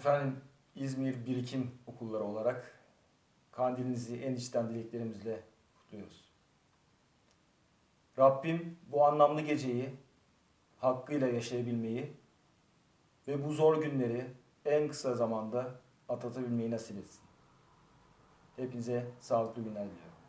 Efendim İzmir Birikim Okulları olarak kandilinizi en içten dileklerimizle kutluyoruz. Rabbim bu anlamlı geceyi hakkıyla yaşayabilmeyi ve bu zor günleri en kısa zamanda atlatabilmeyi nasip etsin. Hepinize sağlıklı günler diliyorum.